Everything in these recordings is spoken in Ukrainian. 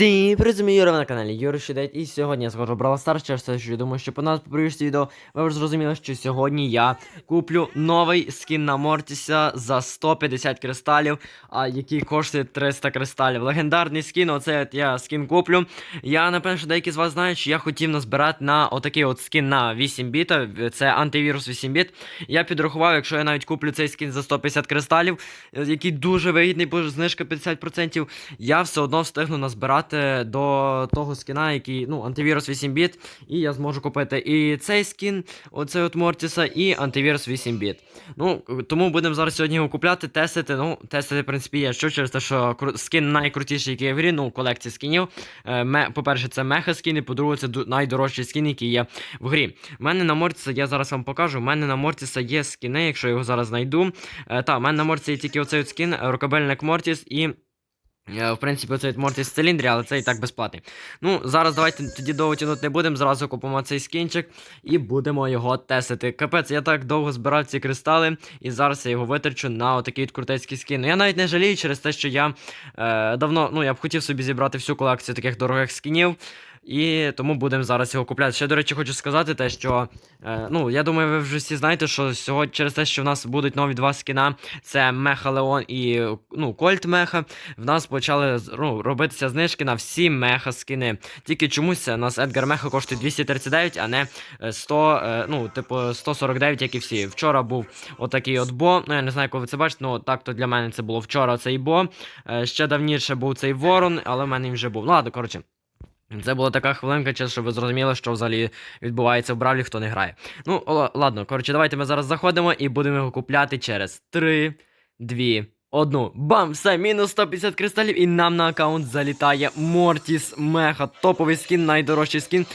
Всім з Юра на каналі Юра Щедеть, і сьогодні я схожу Brawl Stars, через те, що я думаю, що по нас по previous відео ви вже зрозуміли, що сьогодні я куплю новий скін на Мортіса за 150 кристалів, а який коштує 300 кристалів. Легендарний скін, оцей от я скін куплю. Я напевно, що деякі з вас знають, що я хотів назбирати на отакий от скін на 8 біта, це антивірус 8 біт. Я підрахував, якщо я навіть куплю цей скін за 150 кристалів, який дуже вигідний, бо знижка 50%, я все одно встигну назбирати до того скіна, який, ну, антивірус 8 біт, і я зможу купити і цей скін, оцей от Мортіса, і антивірус 8 біт. Ну, тому будемо зараз сьогодні його купляти, тестити. Ну, тестити, в принципі, є що через те, що скін найкрутіший, який є в грі, ну, колекція скінів. Е, по-перше, це меха скіни, по-друге, це найдорожчий скін, який є в грі. У мене на Мортіса, я зараз вам покажу, у мене на Мортіса є скіни, якщо я його зараз знайду. Е, та, у мене на Мортісі є тільки оцей от скін, е, рукабельник Мортіс і. Е, В принципі, оцей от Мортіс в циліндрі, але це і так безплатний. Ну, зараз давайте тоді довго тягнути не будемо, зразу купимо цей скінчик і будемо його тестити. Капець, я так довго збирав ці кристали, і зараз я його витрачу на отакий от крутецький скін. Ну, я навіть не жалію через те, що я е, давно, ну я б хотів собі зібрати всю колекцію таких дорогих скінів. І тому будемо зараз його купляти. Ще, до речі, хочу сказати те, що е, ну, я думаю, ви вже всі знаєте, що сьогодні через те, що в нас будуть нові два скіна, це Меха Леон і ну, Кольт Меха. В нас почали ну, робитися знижки на всі меха скини. Тільки чомусь у нас Едгар Меха коштує 239, а не е, 100, е, ну, типу 149, як і всі. Вчора був отакий от бо. Ну, я не знаю, коли ви це бачите, ну так то для мене це було вчора цей бо. Е, ще давніше був цей ворон, але в мене він вже був. Ну ладно, коротше. Це була така хвилинка, чесно, щоб ви зрозуміли, що взагалі відбувається в Бравлі, хто не грає. Ну, ладно, коротше, давайте ми зараз заходимо і будемо його купляти через 3, 2, 1. Бам! Все, мінус 150 кристалів, і нам на аккаунт залітає Мортіс Меха. Топовий скін, найдорожчий скін.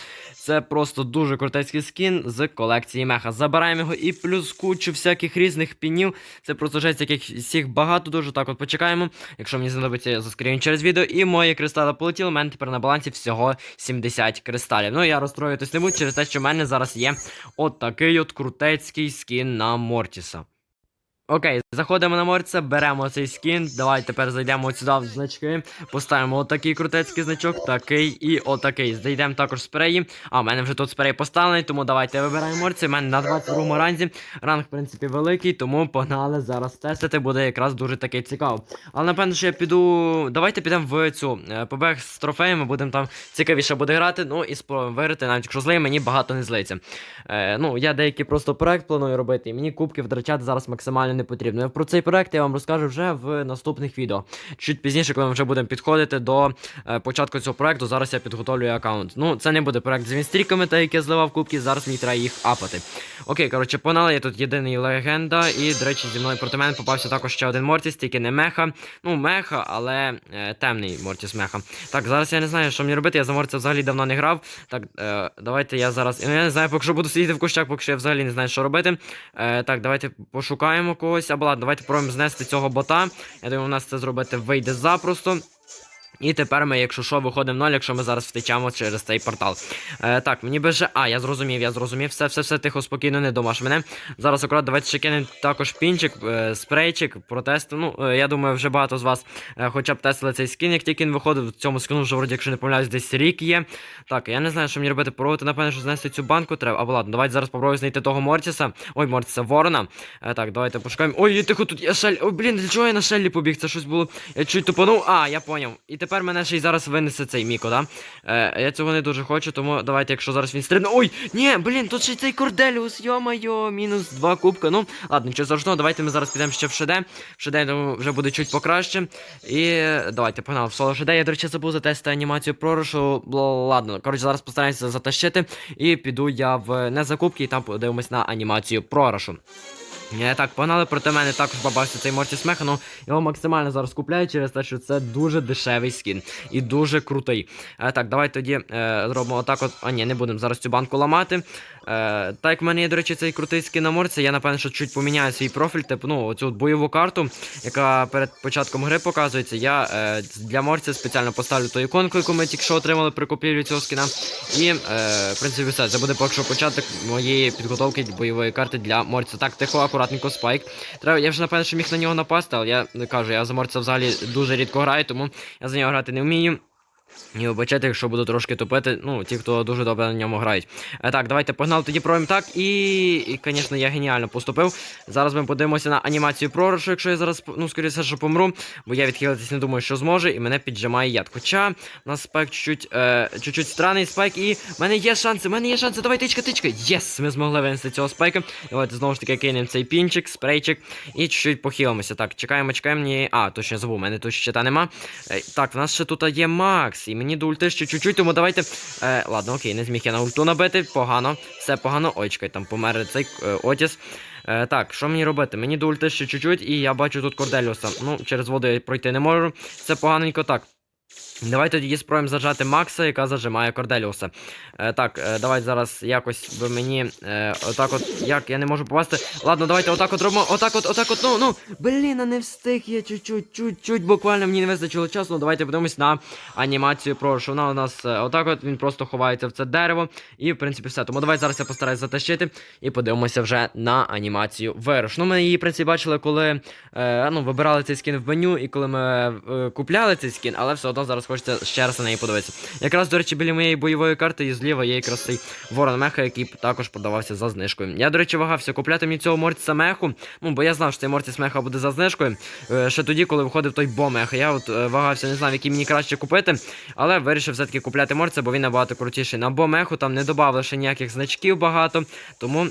Це просто дуже крутецький скін з колекції меха. Забираємо його і плюс кучу всяких різних пінів. Це просто жесть, яких всіх багато дуже. Так от почекаємо. Якщо мені знадобиться, я заскрію через відео. І мої кристали полетіли. У мене тепер на балансі всього 70 кристалів. Ну я розстроюватись не буду через те, що в мене зараз є от такий от крутецький скін на Мортіса. Окей, заходимо на Мортіса, беремо цей скін. Давай тепер зайдемо сюди в значки. Поставимо отакий крутецький значок, такий і отакий. Зайдемо також спреї. А, в мене вже тут спрей поставлений, тому давайте вибираємо Мортіса. У мене на 22 ранзі. Ранг, в принципі, великий, тому погнали зараз тестити. Буде якраз дуже такий цікаво. Але напевно, що я піду. Давайте підемо в цю е, побег з трофеями, будемо там цікавіше буде грати. Ну і спробуємо виграти, навіть якщо злий, мені багато не злиться. Е, ну, я деякий просто проект планую робити, і мені кубки втрачати зараз максимально не потрібно. Про цей проект я вам розкажу вже в наступних відео. Чуть пізніше, коли ми вже будемо підходити до е, початку цього проекту, зараз я підготовлюю аккаунт. Ну, це не буде проект з вінстріками, та як я зливав кубки, зараз мені треба їх апати. Окей, коротше, погнали, я тут єдиний легенда, і, до речі, зі мною проти мене попався також ще один Мортіс, тільки не меха. Ну, меха, але е, темний Мортіс меха. Так, зараз я не знаю, що мені робити. Я за Мортіса взагалі давно не грав. Так, е, давайте я зараз. Я не знаю, поки що буду сидіти в кущах, поки що я взагалі не знаю, що робити. Е, так, давайте пошукаємо когось. Або ладно, давайте пробуємо знести цього бота. Я думаю, у нас це зробити вийде запросто. І тепер ми, якщо що, виходимо ноль, якщо ми зараз втечемо через цей портал. Е, так, мені би вже. А, я зрозумів, я зрозумів. Все, все, все, тихо, спокійно, не домаш мене. Зараз акурат давайте ще кинемо також пінчик, е, спрейчик, протест. Ну, е, я думаю, вже багато з вас е, хоча б тестили цей скін, як тільки він виходив. В цьому скину вже, вроді, якщо не помиляюсь, десь рік є. Так, я не знаю, що мені робити. Пробувати, напевно, що знести цю банку треба. Або ладно, давайте зараз попробую знайти того Мортіса. Ой, Мортіса Ворона. Е, так, давайте пошукаємо. Ой, тихо, тут я шель. Ой, блін, для чого я на шеллі побіг? Це щось було. Я чуть тупанув. А, я поняв. І тепер мене ще й зараз винесе цей Міко, да? Е, я цього не дуже хочу, тому давайте, якщо зараз він стрибне. Ой, ні, блін, тут ще й цей Корделіус, йо-майо, мінус два кубка. Ну, ладно, нічого страшного, давайте ми зараз підемо ще в ШД. В ШД, я вже буде чуть покраще. І давайте, погнали в соло ШД. Я, до речі, забув затестити анімацію пророшу. Бла- Ладно, коротше, зараз постараємося затащити. І піду я в не закупки, і там подивимось на анімацію пророшу. Так, погнали, проти мене також побався цей Мортіс Меха, ну його максимально зараз купляю через те, що це дуже дешевий скін і дуже крутий. Е, так, давай тоді е, зробимо отак от. А ні, не будемо зараз цю банку ламати. Е, так як в мене є, до речі, цей крутий скін на морці, я напевно, що чуть поміняю свій профіль, типу, ну, оцю бойову карту, яка перед початком гри показується. Я е, для морця спеціально поставлю ту іконку, яку ми тільки що отримали при купівлі цього скіна. І, е, в принципі, все. Це буде поки що початок моєї підготовки бойової карти для морця. Так, тихо, акуратненько спайк. Треба, я вже напевно, що міг на нього напасти, але я не кажу, я за морця взагалі дуже рідко граю, тому я за нього грати не вмію. І вибачайте, якщо буду трошки тупити, ну, ті, хто дуже добре на ньому грають. Е, так, давайте погнали тоді пробуємо так. І, звісно, я геніально поступив. Зараз ми подивимося на анімацію пророшу, якщо я зараз, ну, скоріше, що помру, бо я відхилитись не думаю, що зможе, і мене піджимає яд. Хоча у нас спайк чуть-чуть, е, странний спайк, і в мене є шанси, в мене є шанси. Давай, тичка, тичка. Єс! Ми змогли винести цього спайка. Давайте знову ж таки кинемо цей пінчик, спрейчик і чуть-чуть похилимося. Так, чекаємо, чекаємо. Ні. А, точно забув, мене тут щита нема. Е, так, в нас ще тут є Макс, і мені до ще чуть-чуть, тому давайте. Е, ладно, окей, не зміг я на ульту набити. Погано, все погано. Ой, чекай, там помер цей е, Отіс. Е, так, що мені робити? Мені до ще чуть-чуть, і я бачу тут Корделіуса. Ну, через воду я пройти не можу. Це поганенько так. Давайте тоді спробуємо зажати Макса, яка зажимає Корделіуса. Е, так, е, давай зараз якось би мені. Е, отак от. Як я не можу попасти. Ладно, давайте отак от робимо. Отак от, отак от, ну, ну. Блін, не встиг я чуть-чуть, чуть-чуть, буквально мені не вистачило часу. Ну, давайте подивимось на анімацію про вона у нас. е, отак от він просто ховається в це дерево. І, в принципі, все. Тому давай зараз я постараюсь затащити і подивимося вже на анімацію вируш. Ну, ми її, в принципі, бачили, коли е, ну, вибирали цей скін в меню і коли ми е, купляли цей скін, але все одно зараз хочеться ще раз на неї подивитися. Якраз, до речі, біля моєї бойової карти і зліва є якраз цей ворон меха, який також продавався за знижкою. Я, до речі, вагався купляти мені цього мортіса меху. Ну, бо я знав, що цей мортіс меха буде за знижкою. Е, ще тоді, коли виходив той бомех. Я от е, вагався, не знав, який мені краще купити. Але вирішив все-таки купляти мортіса, бо він набагато крутіший. На бомеху там не додавали ще ніяких значків багато. Тому.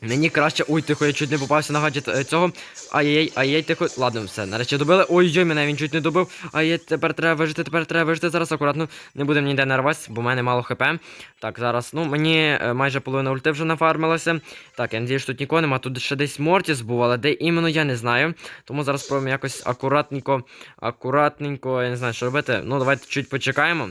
Мені краще. Ой, тихо, я чуть не попався на гаджет е, цього. Ай-яй, ай-яй, тихо. Ладно, все, нарешті добили. Ой-ой, мене він чуть не добив. Ай, тепер треба вижити, тепер треба вижити. Зараз акуратно. Не будемо ніде нарватися, бо в мене мало хп. Так, зараз, ну, мені е, майже половина ульти вже нафармилася. Так, я надію, що тут нікого нема. Тут ще десь Мортіс був, але де іменно я не знаю. Тому зараз спробуємо якось акуратненько, акуратненько, я не знаю, що робити. Ну, давайте чуть почекаємо.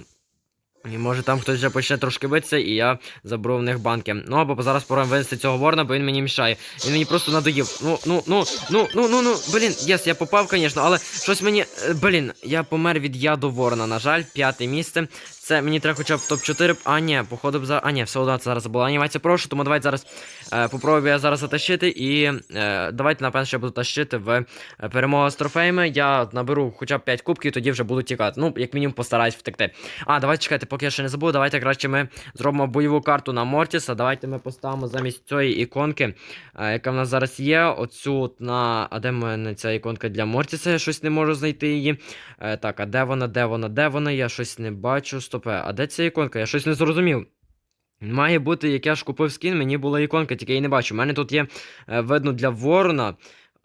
І може там хтось вже почне трошки битися, і я заберу в них банки. Ну або зараз спробуємо винести цього ворона, бо він мені мішає. Він мені просто надоїв. Ну, ну, ну, ну, ну, ну, ну, блін, єс, я попав, звісно, але щось мені. е, Блін, я помер від яду ворона, на жаль, п'яте місце. Це мені треба хоча б топ-4. А, ні, походу б за. А, ні, все одно це зараз була анімація прошу, тому давайте зараз е, попробую я зараз затащити. І е, давайте, напевно, ще буду тащити в е, перемогу з трофеями. Я наберу хоча б 5 кубків, тоді вже буду тікати. Ну, як мінімум, постараюсь втекти. А, давайте чекайте, поки я ще не забув. Давайте краще ми зробимо бойову карту на Мортіса. Давайте ми поставимо замість цієї іконки, е, яка в нас зараз є. Оцю на. А де мене ця іконка для Мортіса? Я щось не можу знайти її. Е, так, а де вона, де вона, де вона? Я щось не бачу. Стопе. А де ця іконка? Я щось не зрозумів. Має бути, як я ж купив скін, мені була іконка, тільки я її не бачу. У мене тут є е, видно для Ворона.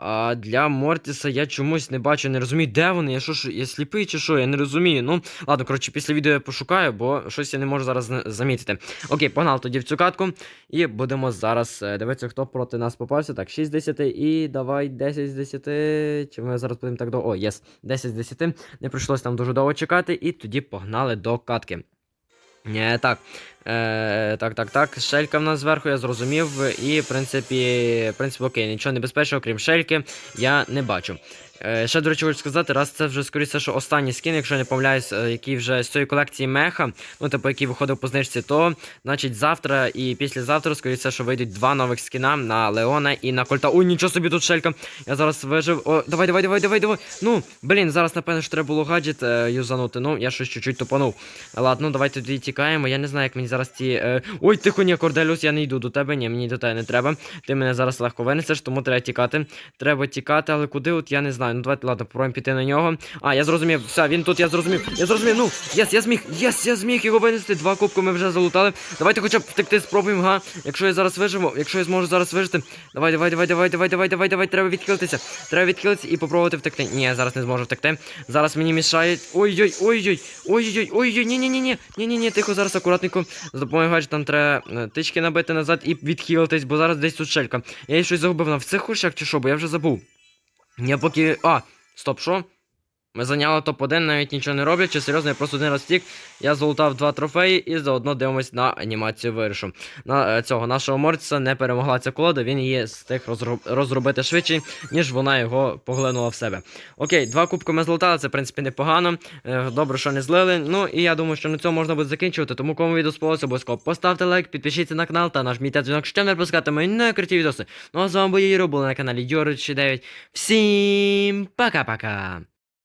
А для Мортіса я чомусь не бачу, не розумію, де вони. Я що ж, я сліпий чи що, я не розумію. Ну, ладно, коротше, після відео я пошукаю, бо щось я не можу зараз замітити. Окей, погнали тоді в цю катку. І будемо зараз е, дивитися, хто проти нас попався. Так, 6 з 10 і давай 10 з 10. Чи ми зараз будемо так до. О, єс, 10 з 10. Не прийшлось там дуже довго чекати, і тоді погнали до катки. Е, так, е, так, так, так. Шелька в нас зверху, я зрозумів. І, в принципі, в принципі, окей, нічого небезпечного, крім шельки, я не бачу. Е, ще, до речі, хочу сказати, раз це вже скоріше, що останній скін, якщо я не помиляюсь, е, який вже з цієї колекції меха, ну, типу, який виходив по знижці, то, значить, завтра і післязавтра, скоріше, що вийдуть два нових скіна на Леона і на Кольта. Ой, нічого собі тут шелька. Я зараз вижив. О, давай, давай, давай, давай, давай. Ну, блін, зараз, напевно, що треба було гаджет е, юзанути. Ну, я щось чуть-чуть тупанув. Ладно, давайте тоді тікаємо. Я не знаю, як мені зараз ці. Е... Ой, тихо, ні, Корделюс, я не йду до тебе. Ні, мені до тебе не треба. Ти мене зараз легко винесеш, тому треба тікати. Треба тікати, але куди, от я не знаю. Ну, давайте, ладно, попробуємо піти на нього. А, я зрозумів, все, він тут, я зрозумів. Я зрозумів. Ну, єс, я зміг, єс, я зміг його винести. Два кубки ми вже залутали. Давайте хоча б втекти, спробуємо, га. Якщо я зараз виживу, якщо я зможу зараз вижити. Давай, давай, давай, давай, давай, давай, давай, давай, треба відхилитися. Треба відхилитися і попробувати втекти. Ні, я зараз не зможу втекти. Зараз мені мішають. Ой-ой, ой-ой, ой-ой, ой-ой, ні, ні, ні, ні, ні, ні, ні, тихо, зараз акуратненько. З допомогою гаджетам треба е, тички набити назад і відхилитись, бо зараз десь тут шелька. Я її щось загубив на в цих хущах чи що, бо я вже забув. Я поки. А, стоп, що? Ми зайняли топ-1, навіть нічого не роблячи. Серйозно, я просто один раз втік. Я залутав два трофеї і заодно дивимось на анімацію виришу. На е, цього нашого морця не перемогла ця колода, він її встиг розроб... розробити швидше, ніж вона його поглинула в себе. Окей, два кубки ми злутали, це в принципі непогано. Е, Добре, що не злили. Ну і я думаю, що на цьому можна буде закінчувати. Тому кому відео сподобалося, обов'язково поставте лайк, підпишіться на канал та нажміть на дзвінок, щоб не пропускати мої найкруті відоси. Ну а з вами був Єро, були на каналі Юрич 9. Всім пока-пока!